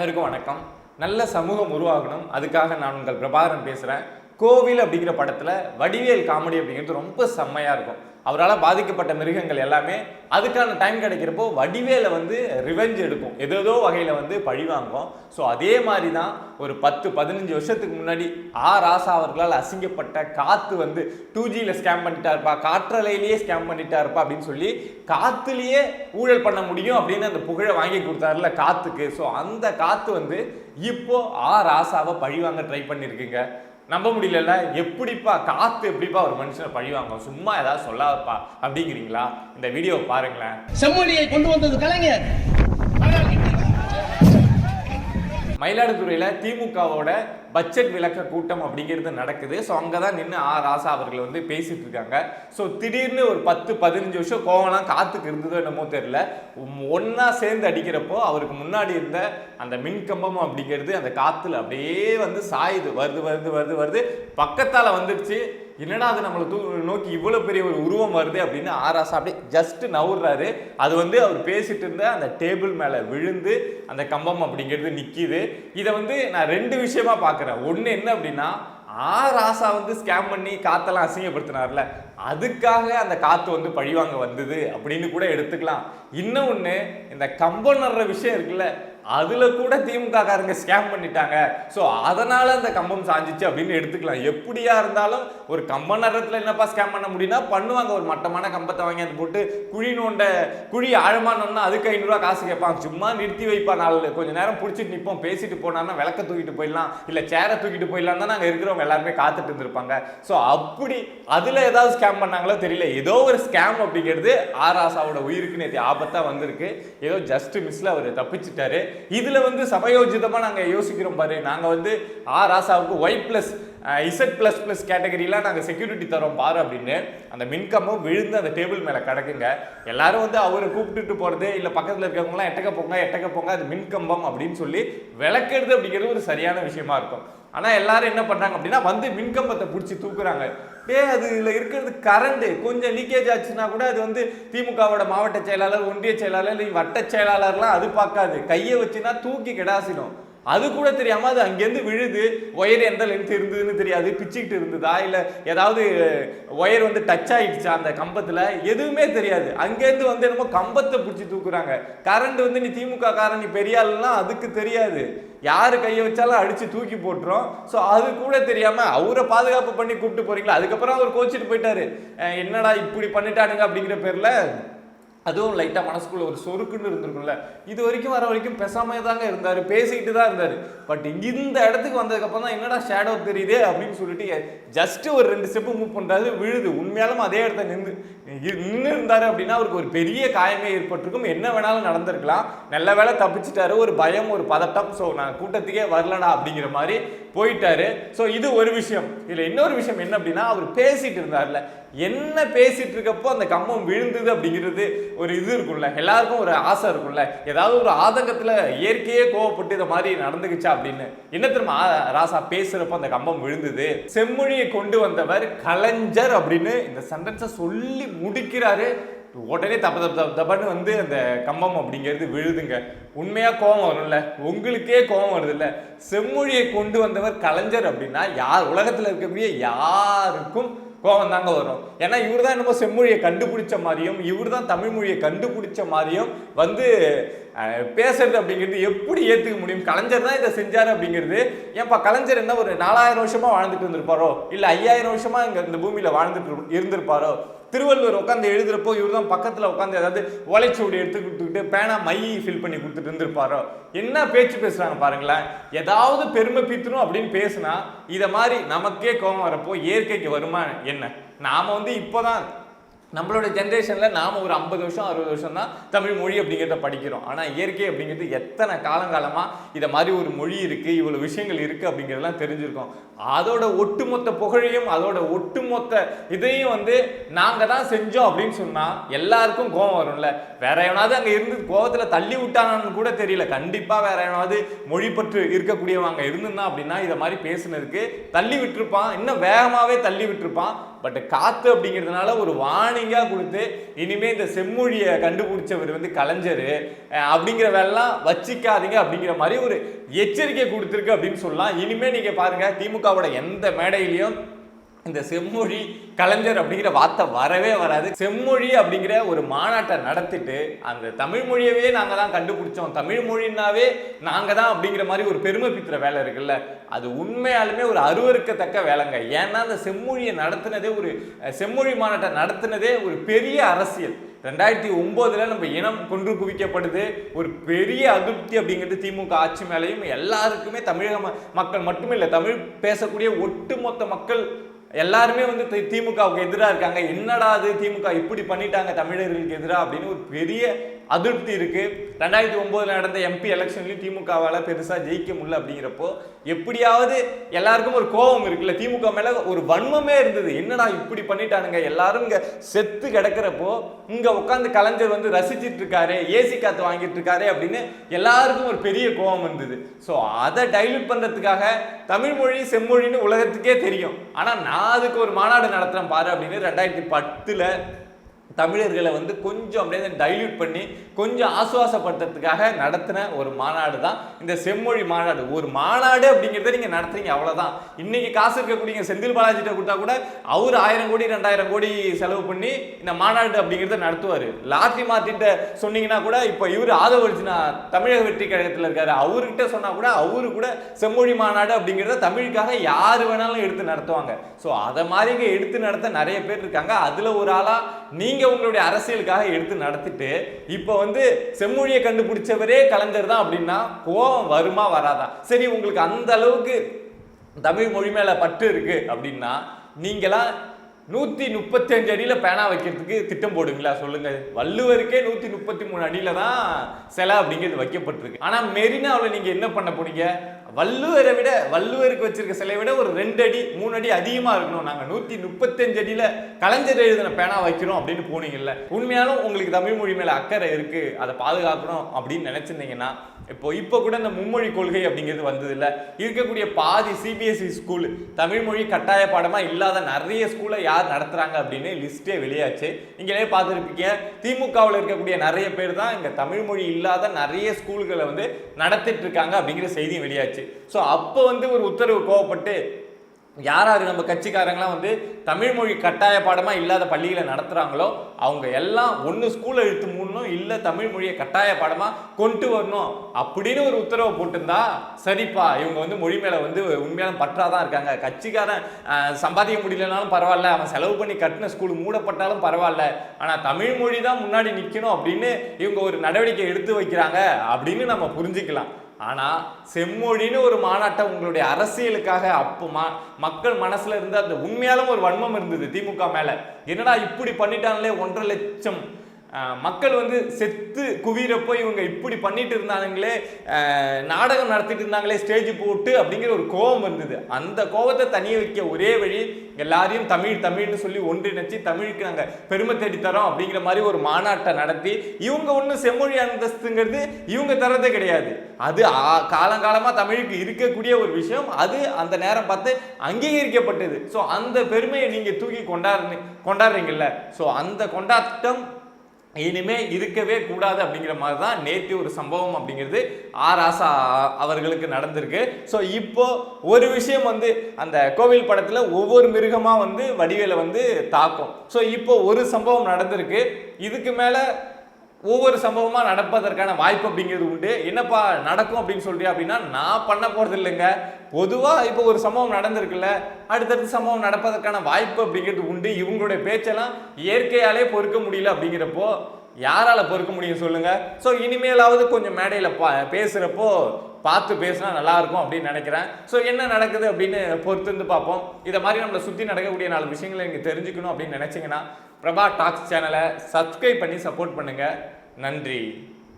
அனைவருக்கும் வணக்கம். நல்ல சமூகம் உருவாகணும். அதுக்காக நான் உங்கள் பிரபாகரன் பேசுகிறேன் கோவில் அப்படிங்கிற படத்தில் வடிவேல் காமெடி அப்படிங்கிறது ரொம்ப செம்மையாக இருக்கும். அவரால் பாதிக்கப்பட்ட மிருகங்கள் எல்லாமே அதுக்கான டைம் கிடைக்கிறப்போ வடிவேல வந்து ரிவெஞ்ச் எடுக்கும். ஏதேதோ வகையில் வந்து பழி வாங்கும். ஸோ அதே மாதிரி தான் ஒரு பத்து பதினஞ்சு வருஷத்துக்கு முன்னாடி ஆ ராசா அவர்களால் அசிங்கப்பட்ட காற்று வந்து டூ ஜியில் ஸ்கேம் பண்ணிட்டா இருப்பா காற்றலையிலேயே ஸ்கேம் பண்ணிட்டா இருப்பா அப்படின்னு சொல்லி காற்றுலேயே ஊழல் பண்ண முடியும் அப்படின்னு அந்த புகழை வாங்கி கொடுத்தாருல காற்றுக்கு ஸோ அந்த காற்று வந்து இப்போ ஆ ராசாவை பழி வாங்க ட்ரை பண்ணியிருக்குங்க நம்ப முடியலல்ல. எப்படிப்பா காத்து எப்படிப்பா ஒரு மனுஷனை பழி வாங்கும்? சும்மா ஏதாவது சொல்லாதப்பா. அப்படிங்கிறீங்களா? இந்த வீடியோவை பாருங்களேன். செம்மொழியை கொண்டு வந்தது கலைஞர். மயிலாடுதுறையில் திமுகவோட பட்ஜெட் விளக்க கூட்டம் அப்படிங்கிறது நடக்குது. ஸோ அங்கே தான் நின்று ஆ ராசா அவர்கள் வந்து பேசிட்டு இருக்காங்க. ஸோ திடீர்னு ஒரு பத்து பதினஞ்சு வருஷம் கோவம்லாம் காத்துக்கு இருந்ததோ என்னமோ தெரியல. ஒன்றா சேர்ந்து அடிக்கிறப்போ அவருக்கு முன்னாடி இருந்த அந்த மின்கம்பம் அப்படிங்கிறது அந்த காற்றுல அப்படியே வந்து சாயுது. வருது வருது வருது வருது. பக்கத்தால் வந்துடுச்சு என்னடா அது நம்மளை தூ நோக்கி இவ்வளோ பெரிய ஒரு உருவம் வருது அப்படின்னு ஆராசா அப்படியே ஜஸ்ட் நவுறாரு. அது வந்து அவர் பேசிட்டு இருந்த அந்த டேபிள் மேலே விழுந்து அந்த கம்பம் அப்படிங்கிறது நிற்கிது இதை வந்து நான் ரெண்டு விஷயமா பார்க்குறேன். ஒன்று என்ன அப்படின்னா ஆ ராசா வந்து ஸ்கேம் பண்ணி காத்தெல்லாம் அசிங்கப்படுத்தினார்ல. அதுக்காக அந்த காற்று வந்து பழிவாங்க வந்தது அப்படின்னு கூட எடுத்துக்கலாம். இன்னும் ஒன்று இந்த கம்பம் நடுற விஷயம் இருக்குல்ல அதில் கூட திமுக காரங்க ஸ்கேம் பண்ணிட்டாங்க. ஸோ அதனால் அந்த கம்பம் சாஞ்சிச்சு அப்படின்னு எடுத்துக்கலாம். எப்படியா இருந்தாலும் ஒரு கம்ப நேரத்தில் என்னப்பா ஸ்கேம் பண்ண முடியும்னா பண்ணுவாங்க. ஒரு மட்டமான கம்பத்தை வாங்கி அது போட்டு குழி நோண்ட குழி ஆழமானோம்னா அதுக்கு ஐநூறுரூவா காசு கேட்பான். சும்மா நிறுத்தி வைப்பான் நாள் கொஞ்ச நேரம் பிடிச்சிட்டு நிற்போம் பேசிட்டு போனான்னா விளக்க தூக்கிட்டு போயிடலாம். இல்லை சேரை தூக்கிட்டு போயிடலாம் தான் நாங்கள் இருக்கிறவங்க எல்லாருமே காத்துட்டு இருந்திருப்பாங்க. ஸோ அப்படி அதில் ஏதாவது ஸ்கேம் பண்ணாங்களோ தெரியல. ஏதோ ஒரு ஸ்கேம் அப்படிங்கிறது ஆர் ஆசாவோட உயிருக்கு நேற்று ஆபத்தாக வந்திருக்கு. ஏதோ ஜஸ்ட் மிஸ்ல அவர் தப்பிச்சிட்டாரு. இதில் வந்து சமயோஜிதமாக நாங்கள் யோசிக்கிறோம் பாரு. நாங்கள் வந்து ஆ ராசாவுக்கு Y plus Z plus plus கேட்டகரியில் நாங்கள் செக்யூரிட்டி தரோம் பாரு அப்படின்னு. அந்த மின்கம்பம் விழுந்து அந்த டேபிள் மேலே கிடக்குங்க. எல்லாரும் வந்து அவரை கூப்பிட்டுட்டு போகிறது இல்லை பக்கத்தில் இருக்கிறவங்களாம் எட்டக்க போங்க எட்டக்க போங்க அது மின்கம்பம் அப்படின்னு சொல்லி விளக்கிறது அப்படிங்கிறது ஒரு சரியான விஷயமா இருக்கும். ஆனால் எல்லாரும் என்ன பண்ணுறாங்க அப்படின்னா வந்து மின்கம்பத்தை பிடிச்சி தூக்குறாங்க. அது இதில் இருக்கிறது கரண்ட் கொஞ்சம் லீக்கேஜ் ஆச்சுன்னா கூட அது வந்து திமுகவோட மாவட்ட செயலாளர் ஒன்றிய செயலாளர் இல்லை வட்ட செயலாளர்லாம் அது பார்க்காது. கையை வச்சுன்னா தூக்கி கிடாசிடும். அது கூட தெரியாமல் அது அங்கேருந்து விழுது. ஒயர் எந்த லென்த் இருந்ததுன்னு தெரியாது. பிச்சுக்கிட்டு இருந்ததா? இல்லை ஏதாவது ஒயர் வந்து டச் ஆகிடுச்சா அந்த கம்பத்தில்? எதுவுமே தெரியாது. அங்கேருந்து வந்து என்னமோ கம்பத்தை பிடிச்சி தூக்குறாங்க. கரண்ட் வந்து நீ திமுக காரன் நீ பெரிய அதுக்கு தெரியாது. யார் கையை வச்சாலும் அடித்து தூக்கி போட்டுரும். ஸோ அது கூட தெரியாமல் அவரை பாதுகாப்பு பண்ணி கூப்பிட்டு போகிறீங்களா அதுக்கப்புறம் அவர் கோச்சிட்டு போயிட்டாரு. என்னடா இப்படி பண்ணிட்டானுங்க அப்படிங்கிற பேர்ல அதுவும் லைட்டாக மனசுக்குள்ளே ஒரு சொருக்குன்னு இருந்திருக்கும்ல. இது வரைக்கும் வர வரைக்கும் பேசாமே தாங்க இருந்தார் பேசிக்கிட்டு தான் இருந்தார். பட் இந்த இடத்துக்கு வந்ததுக்கப்புறம் தான் என்னடா ஷேடோ தெரியுதே அப்படின்னு சொல்லிட்டு ஜஸ்ட்டு ஒரு ரெண்டு ஸ்டெப்பு மூவ் பண்ணுறாரு விழுது. உண்மையாலும் அதே இடத்த நின்று நின்று இருந்தார் அப்படின்னா அவருக்கு ஒரு பெரிய காயமே ஏற்பட்டிருக்கும். என்ன வேணாலும் நடந்திருக்கலாம். நல்ல வேளை தப்பிச்சிட்டாரு. ஒரு பயம் ஒரு பதட்டம். ஸோ நான் கூட்டத்துக்கே வரலடா அப்படிங்கிற மாதிரி போயிட்டாரு. ஸோ இது ஒரு விஷயம். இதில் இன்னொரு விஷயம் என்ன அப்படின்னா அவர் பேசிட்டு இருந்தார்ல. என்ன பேசிட்டு இருக்கப்போ அந்த கம்பம் விழுந்தது அப்படிங்கிறது ஒரு இது இருக்கும்ல. எல்லாருக்கும் ஒரு ஆசை இருக்கும்ல. ஏதாவது ஒரு ஆதங்கத்தில் இயற்கையே கோவப்பட்டு இதை மாதிரி நடந்துக்குச்சா அப்படின்னு. என்ன தெரியுமா? ராசா பேசுறப்போ அந்த கம்பம் விழுந்தது. செம்மொழியை கொண்டு வந்தவர் கலைஞர் அப்படின்னு இந்த சென்டென்ஸை சொல்லி முடிக்கிறாரு. உடனே தப்பு தப்பு தப்பு தப்பன்னு வந்து அந்த கம்பம் அப்படிங்கிறது விழுதுங்க. உண்மையாக கோவம் வரும்ல? உங்களுக்கே கோவம் வருதுல்ல? செம்மொழியை கொண்டு வந்தவர் கலைஞர் அப்படின்னா யார் உலகத்தில் இருக்கக்கூடிய யாருக்கும் கோபம் தாங்க வரும். ஏன்னா இவர் தான் என்னமோ செம்மொழியை கண்டுபிடிச்ச மாதிரியும் இவர் தான் தமிழ் மொழியை கண்டுபிடிச்ச மாதிரியும் வந்து பேசுறது அப்படிங்கிறது எப்படி ஏற்றுக்க முடியும்? கலைஞர் தான் இதை செஞ்சார் அப்படிங்கிறது. ஏன்ப்பா கலைஞர் என்ன ஒரு நாலாயிரம் வருஷமா வாழ்ந்துட்டு இருந்திருப்பாரோ? இல்லை ஐயாயிரம் வருஷமா இங்கே இந்த பூமியில் வாழ்ந்துட்டு இருந்திருப்பாரோ? திருவள்ளுவர் உட்காந்து எழுதுறப்போ இவர் தான் பக்கத்தில் உட்காந்து ஏதாவது ஓலைச்சுவடி எடுத்து கொடுத்துக்கிட்டு பேனா மையை ஃபில் பண்ணி கொடுத்துட்டு இருந்திருப்பாரோ? என்ன பேச்சு பேசுகிறாங்க பாருங்களேன். ஏதாவது பெருமை பீத்தணும் அப்படின்னு பேசுனா இதை மாதிரி நமக்கே கோபம் வரப்போ இயற்கைக்கு வருமா என்ன? நாம் வந்து இப்போ தான் நம்மளோட ஜென்ரேஷனில் நாம் ஒரு ஐம்பது வருஷம் அறுபது வருஷம் தான் தமிழ் மொழி அப்படிங்கிறத படிக்கிறோம். ஆனால் இயற்கை அப்படிங்கிறது எத்தனை காலங்காலமாக இதை மாதிரி ஒரு மொழி இருக்குது இவ்வளோ விஷயங்கள் இருக்குது அப்படிங்கிறதெல்லாம் தெரிஞ்சிருக்கோம். அதோட ஒட்டுமொத்த புகழையும் அதோட ஒட்டுமொத்த இதையும் வந்து நாங்கள் தான் செஞ்சோம் அப்படின்னு சொன்னால் எல்லாருக்கும் கோபம் வரும்ல. வேற எவனாவது அங்கே இருந்து கோபத்தில் தள்ளி விட்டானான்னு கூட தெரியல. கண்டிப்பாக வேற எவனாவது மொழிப்பற்று இருக்கக்கூடியவங்க இருந்திருந்தா அப்படின்னா இதை மாதிரி பேசுனதுக்கு தள்ளி விட்டுருப்பான். இன்னும் வேகமாகவே தள்ளி விட்டுருப்பான். பட் காத்து அப்படிங்கிறதுனால ஒரு வார்னிங்காக கொடுத்து இனிமேல் இந்த செம்மொழியை கண்டுபிடிச்சவர் வந்து கலைஞர். அப்படிங்கிற வேலைலாம் வச்சிக்காதீங்க அப்படிங்கிற மாதிரி ஒரு எச்சரிக்கை கொடுத்துருக்கு அப்படின்னு சொல்லலாம். இனிமேல் நீங்கள் பாருங்கள் பாருங்க திமுகவோட எந்த மேடையிலையும் இந்த செம்மொழி கலைஞர் அப்படிங்கிற வார்த்தை வரவே வராது. செம்மொழி அப்படிங்கிற ஒரு மாநாட்டை நடத்திட்டு அந்த தமிழ் மொழியவே நாங்கள் தான் கண்டுபிடிச்சோம். தமிழ் மொழினாவே நாங்கள் தான் அப்படிங்கிற மாதிரி ஒரு பெருமை பித்துற வேலை இருக்குல்ல? அது உண்மையாலுமே ஒரு அருவருக்கத்தக்க வேலைங்க. ஏன்னா அந்த செம்மொழியை நடத்தினதே ஒரு செம்மொழி மாநாட்டை நடத்தினதே ஒரு பெரிய அரசியல். ரெண்டாயிரத்தி ஒம்போதில் நம்ம இனம் கொன்று குவிக்கப்படுது. ஒரு பெரிய அதிருப்தி அப்படிங்கிறது திமுக ஆட்சி மேலேயும் எல்லாருக்குமே தமிழக மக்கள் மட்டுமில்லை தமிழ் பேசக்கூடிய ஒட்டுமொத்த மக்கள் எல்லாருமே வந்து திமுகவுக்கு எதிராக இருக்காங்க. என்னடா அது திமுக? இப்படி பண்ணிட்டாங்க தமிழர்களுக்கு எதிராக அப்படின்னு ஒரு பெரிய அதிருப்தி இருக்கு. ரெண்டாயிரத்தி ஒன்பதுல நடந்த எம்பி எலெக்ஷன்லையும் திமுகவால் பெருசாக ஜெயிக்க முடியல அப்படிங்கிறப்போ எப்படியாவது எல்லாருக்கும் ஒரு கோபம் இருக்குல்ல? திமுக மேலே ஒரு வன்மமே இருந்தது. என்னடா இப்படி பண்ணிட்டானுங்க? எல்லாரும் இங்கே செத்து கிடக்கிறப்போ இங்கே உட்காந்து கலைஞர் வந்து ரசிச்சிட்டு இருக்காரு ஏசி காத்து வாங்கிட்டு இருக்காரு அப்படின்னு எல்லாருக்கும் ஒரு பெரிய கோபம் இருந்தது. ஸோ அதை டைல்யூட் பண்ணுறதுக்காக தமிழ் மொழி செம்மொழின்னு உலகத்துக்கே தெரியும். ஆனால் நான் அதுக்கு ஒரு மாநாடு நடத்துறேன் பாரு அப்படின்னு ரெண்டாயிரத்தி பத்துல தமிழர்களை வந்து கொஞ்சம் அப்படியே டைல்யூட் பண்ணி கொஞ்சம் ஆசுவாசப்படுத்துறதுக்காக நடத்தின ஒரு மாநாடு தான். இந்த செம்மொழி மாநாடு. ஒரு மாநாடு அப்படிங்கிறத நீங்கள் நடத்துறீங்க அவ்வளோதான் இன்னைக்கு காசு இருக்கக்கூடிய செந்தில் பாலாஜிட்ட கொடுத்தா கூட அவர் ஆயிரம் கோடி ரெண்டாயிரம் கோடி செலவு பண்ணி இந்த மாநாடு அப்படிங்கிறத நடத்துவார். லாத்தி மாத்திட்ட சொன்னீங்கன்னா கூட இப்போ இவர் ஆதவர்ஜினா தமிழக வெற்றி கழகத்தில் இருக்காரு. அவர்கிட்ட சொன்னால் கூட அவரு கூட செம்மொழி மாநாடு அப்படிங்கிறத தமிழுக்காக யார் வேணாலும் எடுத்து நடத்துவாங்க. ஸோ அதை மாதிரி எடுத்து நடத்த நிறைய பேர் இருக்காங்க. அதில் ஒரு ஆளாக நீங்கள் நீங்கள் உங்களுடைய அரசியலுக்காக எடுத்து நடத்திட்டு இப்போ வந்து செம்மொழியை கண்டுபிடிச்சவரே கலைஞர் தான் அப்படின்னா கோவம் வருமா வராதா? சரி உங்களுக்கு அந்த அளவுக்கு தமிழ் மொழி மேலே பற்று இருக்கு அப்படின்னா நீங்களாம் நூற்றி முப்பத்தி அஞ்சு பேனா வைக்கிறதுக்கு திட்டம் போடுங்களா? சொல்லுங்கள் வள்ளுவருக்கே நூற்றி முப்பத்தி மூணு அடியில் தான் சிலை அப்படிங்கிறது வைக்கப்பட்டிருக்கு. ஆனால் மெரினாவில் நீங்கள் என்ன பண்ண போறீங்க? வள்ளுவரை விட வள்ளுவருக்கு வச்சிருக்க சிலை விட ஒரு ரெண்டு அடி மூணு அடி அதிகமாக இருக்கணும். நாங்கள் நூற்றி முப்பத்தஞ்சு அடியில் கலைஞர் எழுதின பேனா வைக்கிறோம் அப்படின்னு போனீங்கல்ல. உண்மையாலும் உங்களுக்கு தமிழ் மொழி மேலே அக்கறை இருக்குது அதை பாதுகாக்கணும் அப்படின்னு நினச்சிருந்தீங்கன்னா இப்போ இப்போ கூட இந்த மும்மொழி கொள்கை அப்படிங்கிறது வந்தது இல்லை இருக்கக்கூடிய பாதி சிபிஎஸ்சி ஸ்கூல் தமிழ் மொழி கட்டாய பாடமாக இல்லாத நிறைய ஸ்கூலை யார் நடத்துகிறாங்க அப்படின்னு லிஸ்ட்டே வெளியாச்சு. நீங்களே பார்த்துருப்பீங்க. திமுகவில் இருக்கக்கூடிய நிறைய பேர் தான் இங்கே தமிழ் மொழி இல்லாத நிறைய ஸ்கூல்களை வந்து நடத்திட்டு இருக்காங்க அப்படிங்கிற செய்தியும் வெளியாச்சு. ஸோ அப்போ வந்து ஒரு உத்தரவு கோவப்பட்டு யார் நம்ம கட்சிக்காரங்களாம் வந்து தமிழ்மொழி கட்டாய பாடமாக இல்லாத பள்ளிகளை நடத்துகிறாங்களோ அவங்க எல்லாம் ஒன்று ஸ்கூலை இழுத்து மூடணும் இல்லை தமிழ்மொழியை கட்டாய பாடமாக கொண்டு வரணும் அப்படின்னு ஒரு உத்தரவை போட்டிருந்தா சரிப்பா இவங்க வந்து மொழி மேலே வந்து உண்மையான பற்றாதான் இருக்காங்க. கட்சிக்காரன் சம்பாதிக்க முடியலனாலும் பரவாயில்ல அவன் செலவு பண்ணி கட்டின ஸ்கூல் மூடப்பட்டாலும் பரவாயில்ல ஆனால் தமிழ்மொழி தான் முன்னாடி நிற்கணும் அப்படின்னு இவங்க ஒரு நடவடிக்கை எடுத்து வைக்கிறாங்க அப்படின்னு நம்ம புரிஞ்சுக்கலாம். ஆனால் செம்மொழின்னு ஒரு மாநாட்டை உங்களுடைய அரசியலுக்காக அப்போ மா மக்கள் மனசில் இருந்து அந்த உண்மையாலும் ஒரு வன்மம் இருந்தது திமுக மேலே. என்னடா இப்படி பண்ணிட்டாங்களே ஒன்றரை லட்சம் மக்கள் வந்து செத்து குவிரப்போ இவங்க இப்படி பண்ணிட்டு இருந்தாங்களே நாடகம் நடத்திட்டு இருந்தாங்களே ஸ்டேஜ் போட்டு அப்படிங்கிற ஒரு கோபம் இருந்தது. அந்த கோபத்தை தனிய வைக்க ஒரே வழி எல்லாரையும் தமிழ் தமிழ்னு சொல்லி ஒன்றிணைச்சு தமிழுக்கு நாங்கள் பெருமை தேடி தரோம் அப்படிங்கிற மாதிரி ஒரு மாநாட்டை நடத்தி இவங்க ஒன்றும் செம்மொழி அந்தஸ்துங்கிறது இவங்க தரதே கிடையாது. அது ஆ- தமிழுக்கு இருக்கக்கூடிய ஒரு விஷயம். அது அந்த நேரம் பார்த்து அங்கீகரிக்கப்பட்டது. ஸோ அந்த பெருமையை நீங்கள் தூக்கி கொண்டாடு கொண்டாடுறீங்கல்ல. ஸோ அந்த கொண்டாட்டம் இனிமே இருக்கவே கூடாது அப்படிங்கிற மாதிரி தான் நேற்று ஒரு சம்பவம் அப்படிங்கிறது ஆர் ஆசா அவர்களுக்கு நடந்திருக்கு. ஸோ இப்போ ஒரு விஷயம் வந்து அந்த கோவில் படத்தில் ஒவ்வொரு மிருகமாக வந்து வடிவேலை வந்து தாக்கும். ஸோ இப்போ ஒரு சம்பவம் நடந்திருக்கு. இதுக்கு மேலே ஒவ்வொரு சம்பவமாக நடப்பதற்கான வாய்ப்பு அப்படிங்கிறது உண்டு. என்னப்பா நடக்கும் அப்படின்னு சொல்றியா அப்படின்னா நான் பண்ண போகிறது இல்லைங்க. பொதுவாக இப்போ ஒரு சம்பவம் நடந்திருக்குல்ல அடுத்தடுத்த சம்பவம் நடப்பதற்கான வாய்ப்பு அப்படிங்கிறது உண்டு. இவங்களுடைய பேச்செல்லாம் இயற்கையாலே பொறுக்க முடியல அப்படிங்கிறப்போ யாரால பொறுக்க முடியும் சொல்லுங்க. ஸோ இனிமேலாவது கொஞ்சம் மேடையில் பா பேசுகிறப்போ பார்த்து பேசினா நல்லா இருக்கும் அப்படின்னு நினைக்கிறேன். ஸோ என்ன நடக்குது அப்படின்னு பொறுத்திருந்து பார்ப்போம். இதை மாதிரி நம்மளை சுற்றி நடக்கக்கூடிய நாலு விஷயங்களை நீங்கள் தெரிஞ்சுக்கணும் அப்படின்னு நினச்சிங்கன்னா பிரபா டாக்ஸ் சேனலை சப்ஸ்கிரைப் பண்ணி சப்போர்ட் பண்ணுங்கள் நன்றி.